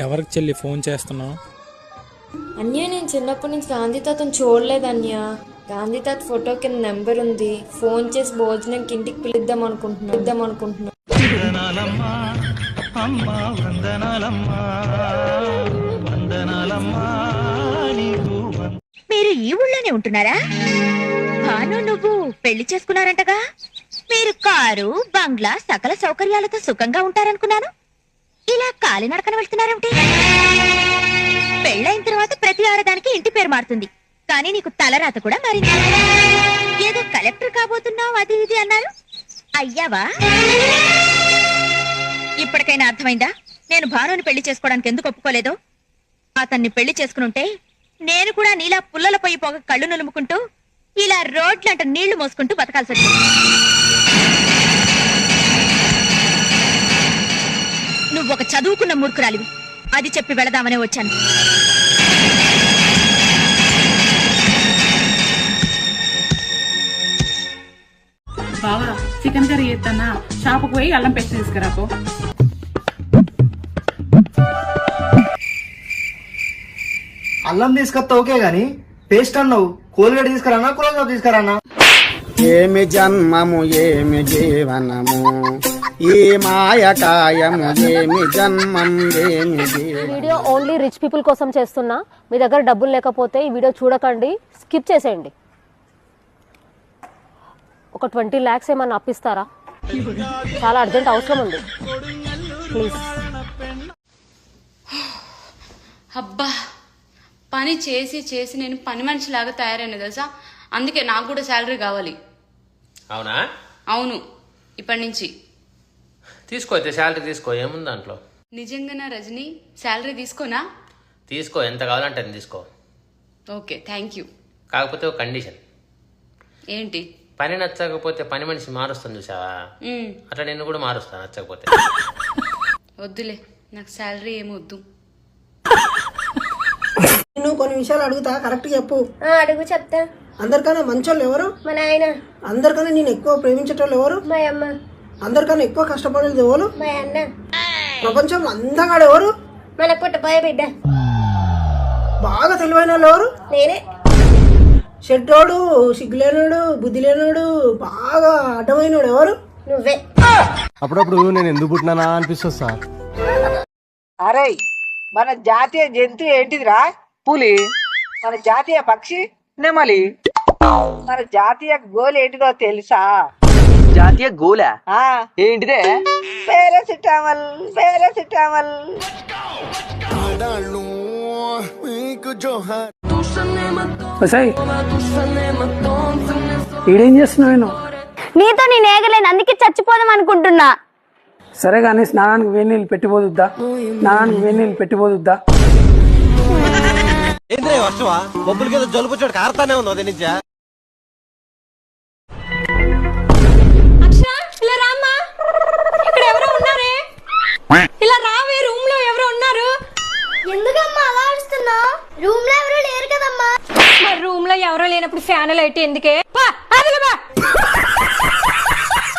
ఎవరికి చెల్లి ఫోన్ చేస్తున్నావు? అన్య నేను చిన్నప్పటి నుంచి గాంధీ తాతను చూడలేదు అన్య. గాంధీ తాత ఫోటో కింద నెంబర్ ఉంది. ఫోన్ చేసి భోజనంకి ఇంటికి పిలుద్దాం అనుకుంటున్నా. పిలుద్దాం అనుకుంటున్నా. వందనాలమ్మా అమ్మా వందనాలమ్మా వందనాలమ్మా నీకు వంద- మీరు ఈ ఊళ్ళోనే ఉంటున్నారా? భాను నువ్వు పెళ్ళి చేసుకున్నారంటగా? మీరు కారు బంగ్లా సకల సౌకర్యాలతో సుఖంగా ఉంటారనుకున్నాను. ఇలా కాలినడకన వెళ్తున్నారేమిటి? పెళ్ళైన తర్వాత ప్రతి ఆడదానికి ఇంటి పేరు మారుతుంది. కానీ నీకు తలరాత కూడా మారింది. ఏదో కలెక్టర్ కాబోతున్నావు అది ఇది అన్నారు. అయ్యావా? ఇప్పటికైనా అర్థమైందా? నేను భానుని పెళ్ళి చేసుకోవడానికి ఎందుకు ఒప్పుకోలేదో? అతన్ని పెళ్ళి చేసుకునుంటే నేను కూడా నీలా పుల్లల పొయ్యి పోగ కళ్ళు నులుముకుంటూ ఇలా రోడ్లంట నీళ్ళు మోసుకుంటూ బతకాల్సి వచ్చింది. నువ్వు ఒక చదువుకున్న మూర్ఖురాలివి. అది చెప్పి వెళదామనే వచ్చాను. బావా చికెన్ కర్రీ చేస్తానా షాపుకు పోయి అల్లం పేస్ట్ తీసుకురాపో అల్లం తీసుకొస్తా ఓకే గాని పేస్ట్ అన్నావు. కోల్గేట్ తీసుకురానా కులంగా తీసుకురానా? ఏమి జన్మము ఏమి జీవనము ఈ మాయకాయము ఏమి జన్మం ఏమి వీడియో ఓన్లీ రిచ్ పీపుల్ కోసం చేస్తున్నా. మీ దగ్గర డబ్బులు లేకపోతే ఈ వీడియో చూడకండి. స్కిప్ చేసేయండి. ఒక ట్వంటీ ల్యాక్స్ ఏమన్నా అప్పిస్తారా? చాలా అర్జెంట్ అవసరం ఉంది. ప్లీజ్ అబ్బా పని చేసి చేసి నేను పని మనిషిలాగా తయారైన తెలుసా? అందుకే నాకు కూడా శాలరీ కావాలి. అవునా? అవును ఇప్పటి నుంచి. తీసుకో అయితే శాలరీ తీసుకో ఏముంది దాంట్లో? నిజంగానా రజని? శాలరీ తీసుకోనా? తీసుకో ఎంత కావాలంటే అంత తీసుకో. Okay thank you. కాకపోతే ఒక కండిషన్. ఏంటి? పని నచ్చకపోతే పని మనిషి మారుస్తుంది చూసావా? అట్లా నిన్ను కూడా మారుస్తా నచ్చకపోతే. వద్దులే నాకు శాలరీ ఏమి వద్దు. నేను కొన్ని విషయాలు అడుగుతా కరెక్ట్ చెప్పు. అడుగు చెప్తా. అందరికన్నా మంచోళ్ళు ఎవరు? మా నాయన. అందరికన్నా నేను ఎక్కువ ప్రేమించేటోళ్ళు ఎవరు? మా అమ్మ. అందరికన్నా ఎక్కువ కష్టపడేది ఎవరు? మా అన్న. ప్రపంచంలో అందగాడు ఎవరు? మన పుట్టపోయే బిడ్డ. బాగా తెలివైన వాళ్ళు ఎవరు? నేనే. షెడ్డోడు సిగ్గులేనోడు బుద్ధి లేనోడు బాగా అడ్డమైనోడు ఎవరు? నువ్వే. అప్పుడప్పుడు నేను ఎందుకు పుట్టినానా అనిపిస్తుంది సార్. అరే మన జాతీయ జంతువు ఏంటిదిరా? పులి మన జాతీయ పక్షి నెమలి. మన జాతీయ గోల్ ఏంటిదో తెలుసా? జాతీయ గోల? ఆ. ఏంటిదే? పేరసిటామల్ పేరసిటామల్. ఈడేం చేస్తున్నావు నేను? నీతో నేను ఏగలేను అందుకే చచ్చిపోదాం అనుకుంటున్నా. సరే కానీ స్నానానికి వేడి నీళ్ళు పెట్టిపోదుద్దా స్నానానికి వేడి నీళ్ళు పెట్టిపోదుద్దా ఏంద్రే వర్షమా? బొబ్బులకి ఏదో జలుబు చోటు కారుతానే ఉంది అదే నుంచా ఇలా రామ్మా. ఇక్కడ ఎవరో ఉన్నారే? ఇలా రావే రూమ్లో ఎవరో ఉన్నారు. ఎందుకమ్మా అలా అరుస్తున్నా రూమ్లో ఎవరు లేరు కదమ్మా. మరి రూమ్లో ఎవరో లేనప్పుడు ఫ్యాన్ లైట్ ఎందుకే? పా, అదిగో బా.